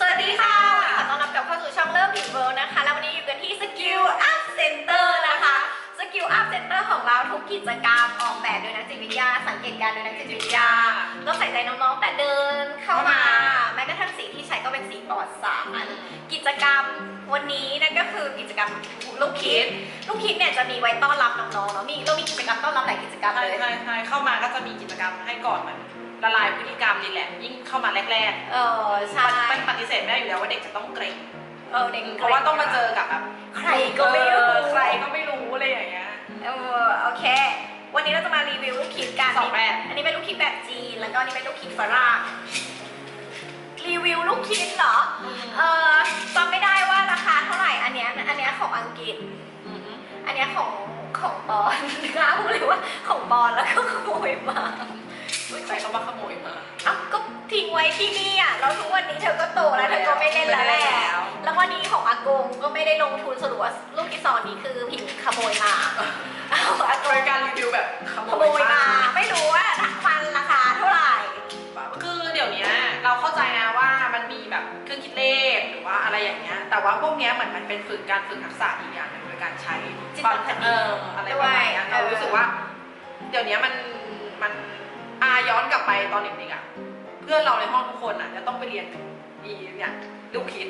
สวัสดีค่ะขอต้อนรับกลับเข้าสู่ช่องเริ่มผิดเวิลด์นะคะ แล้ววันนี้อยู่กันที่ Skill Up Center นะคะ Skill Up Center ของเราทุกกิจกรรมออกแบบโดยนักจิตวิทยา สังเกตการณ์โดยนักจิตวิทยาก็ใส่ใจน้องๆ แต่เดินเข้ามา แม้กระทั่งสีที่ใช้ก็เป็นสีปลอดสาร กิจกรรมวันนี้นั่นก็คือกิจกรรมลูกคิด ลูกคิดเนี่ยจะมีไว้ต้อนรับน้องๆเนาะมีเรามีกิจกรรมต้อนรับหลายกิจกรรมใช่เลย ใช่ใช่เข้ามาก็จะมีกิจกรรมให้ก่อนเหมือน ละลายพฤติกรรมนี่แหละ ยิ่งเข้ามาแรกเออๆใช่ มันปฏิเสธไม่ได้อยู่แล้วว่าเด็กจะต้องเกรงเออเด็กเพราะว่าต้องมาเจอกับแบบใครก็ไม่รู้ เออใครก็ไม่รู้อะไรอย่างเงี้ย เออโอเค วันนี้เราจะมารีวิวลูกคิดกันสองแบบ อันนี้เป็นลูกคิดแบบจีน แล้วก็อันนี้เป็นลูกคิดฝรั่ง รีวิวลูกคิดเหรอ เออจำไม่ได้ว่าราคาเท่าไหร่ อันเนี้ย อันเนี้ยของอังกฤษ อืมอันเนี้ยของของปอน นะพูดเลยว่าของปอนแล้วก็ขโมยมาใครเขา มาขโมยมา เอ้าก็ทิ้งไว้ที่นี่อะแล้วทุกวันนี้เธอก็โตแล้วเธอก็ไม่เล่นแล้วแหละแล้ววันนี้ของอากงก็ไม่ได้ลงทุนสรุปว่าลูกที่สองนี้คือผิงขโมยมาเอาอากบงริการรีวิวแบบขขโมยมา ไม่รู้ว่ามันราคาเท่าไหร่คือเดี๋ยวเนี้ยเราเข้าใจนะว่ามันมีแบบเครื่องคิดเลขหรือว่าอะไรอย่างเงี้ย แต่ว่าพวกเนี้ยเหมือนมันเป็นฝึกการฝึกทักษะอีกอย่างหนึ่งโดยการใช้จิตความคณิตเอออะไรประมาณเนี้ยด้วยเรารู้สึกว่า เดี๋ยวเนี้ยมันมัน อาย้อนกลับไปตอนเด็กๆอะ เพื่อนเราในห้องทุกคนอะจะต้องไปเรียนอีเนี่ยลูกคิด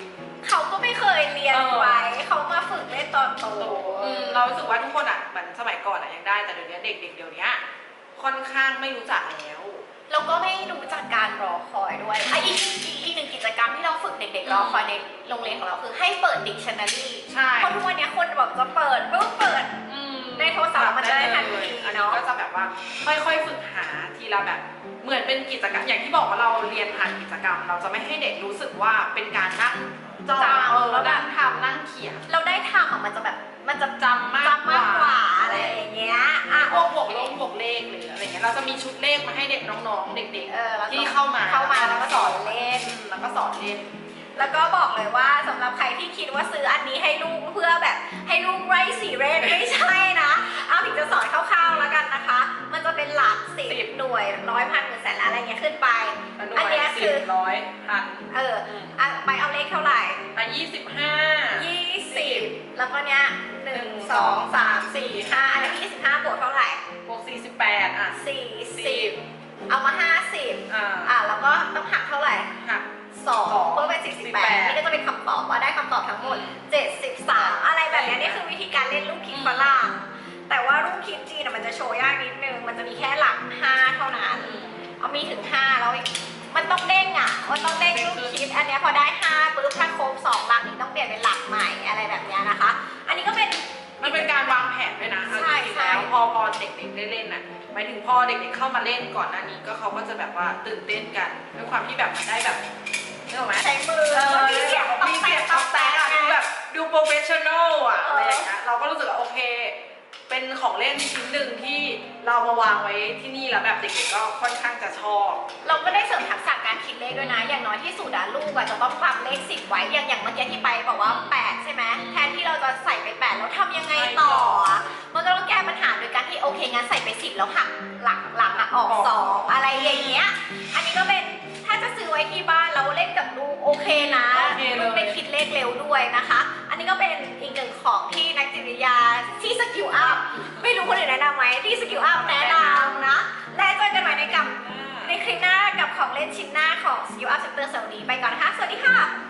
เขาก็ไม่เคยเรียนเออไว้ เขามาฝึกเล่นตอนโตอืมเรารู้สึกว่าทุกคนอะเหมือนสมัยก่อนอะยังได้แต่เดี๋ยวนี้เด็กๆเดี๋ยวนี้ค่อนข้างไม่รู้จักแล้วแล้วก็ไม่รู้จักการรอคอยด้วยอะอีกอีกอีกหนึ่งกิจกรรมที่เราฝึกเด็กๆรอคอยในโรงเรียนของเราคือให้เปิด dictionary ใช่เพราะทุกวันนี้คนแบบจะเปิด แบบว่า ค่อยๆฝึกหาทีละแบบ เหมือนเป็นกิจกรรมอย่างที่บอกว่าเราเรียนผ่านกิจกรรม เราจะไม่ให้เด็กรู้สึกว่าเป็นการนั่งจ้องจำเออแล้วแบบนั่งทำนั่งเขียน เราได้ทำอะมันจะแบบมันจะจำมากจำมากกว่าอะไรอย่างเงี้ยอะพวกบวกลบ บวกเลขหรืออะไรเงี้ย เราจะมีชุดเลขมาให้เด็กน้องๆ เด็กเออแล้วๆ ก็ที่เข้ามาเข้ามาแล้วก็สอนเล่น อืมแล้วก็สอนเล่น แล้วก็บอกเลยว่าสำหรับใครที่คิดว่าซื้ออันนี้ให้ลูกเพื่อแบบให้ลูกไร้สีเรศไม่ใช่ นอันเนี้ยคือร้อยพันเอออะไปเอาเลขเท่าไหร่อะยี่สิบห้ายี่สิบแล้วก็เนี้ยหนึ่งสองสามสี่ห้าอันนี้ยี่สิบห้าบวกเท่าไหร่บวกสี่สิบแปดอะสี่สิบเอามาห้าสิบอ่าอะแล้วก็ต้องหักเท่าไหร่หักสองสองเพิ่มเป็นสี่สิบแปด48นี่ก็จะเป็นคำตอบว่าได้คำตอบทั้งหมดอืม73อะไรแบบเนี้ยนี่คือวิธีการเล่นลูกคิดฝรั่งแต่ว่าลูกคิดจีน เด้งอะมันต้องเด้งลูกคิดอันเนี้ยพอได้5ปุ๊บถ้าครบ2หลักนี้ต้องเปลี่ยนเป็นหลักใหม่อะไรแบบเนี้ยนะคะ อันนี้ก็เป็น มันเป็นการวางแผนด้วยนะเอาใช่จริงๆใช่แล้วพอพอเด็กๆได้เล่นน่ะหมายถึงพอเด็กๆเข้ามาเล่นก่อนหน้านี้ก็เขาก็จะแบบว่าตื่นเต้นกันด้วยความที่แบบมันได้แบบนึกออกไหมใช้มือเออมีเสียงต้องมีแตเสียกงต้ต๊อองกแตแตกกอะไงดูแบบดูโปรเฟชชั่นอลอะเออออะไรอย่างเงี้ยเราก็รู้สึกว่าโอเค เป็นของเล่นชิ้นหนึ่งที่เรามาวางไว้ที่นี่แล้วแบบเด็กๆก็ค่อนข้างจะชอบ เราก็ได้เสริมทักษะการคิดเลขด้วยนะ อย่างน้อยที่สุดอะลูกอะจะต้องจำเลขสิบไว้ อย่างอย่างเมื่อกี้ที่ไปบอกว่า 8 ใช่ไหมแทนที่เราจะใส่ไป 8 แล้วทำยังไงต่ออะมันก็ต้องแก้ปัญหาโดยการที่โอเคงั้นใส่ไป 10 แล้วหักหลักหลังอะออกออกสองอะไรอย่างเงี้ย อันนี้ก็เป็นถ้าจะซื้อไว้ที่บ้านเราเล่นกับลูกโอเคนะโอเคเลย ลูกได้คิดเลขเร็วด้วยนะคะ เล่นชิ้นหน้าของ Skill Up Center สวัสดีไปก่อนนะคะ สวัสดีค่ะ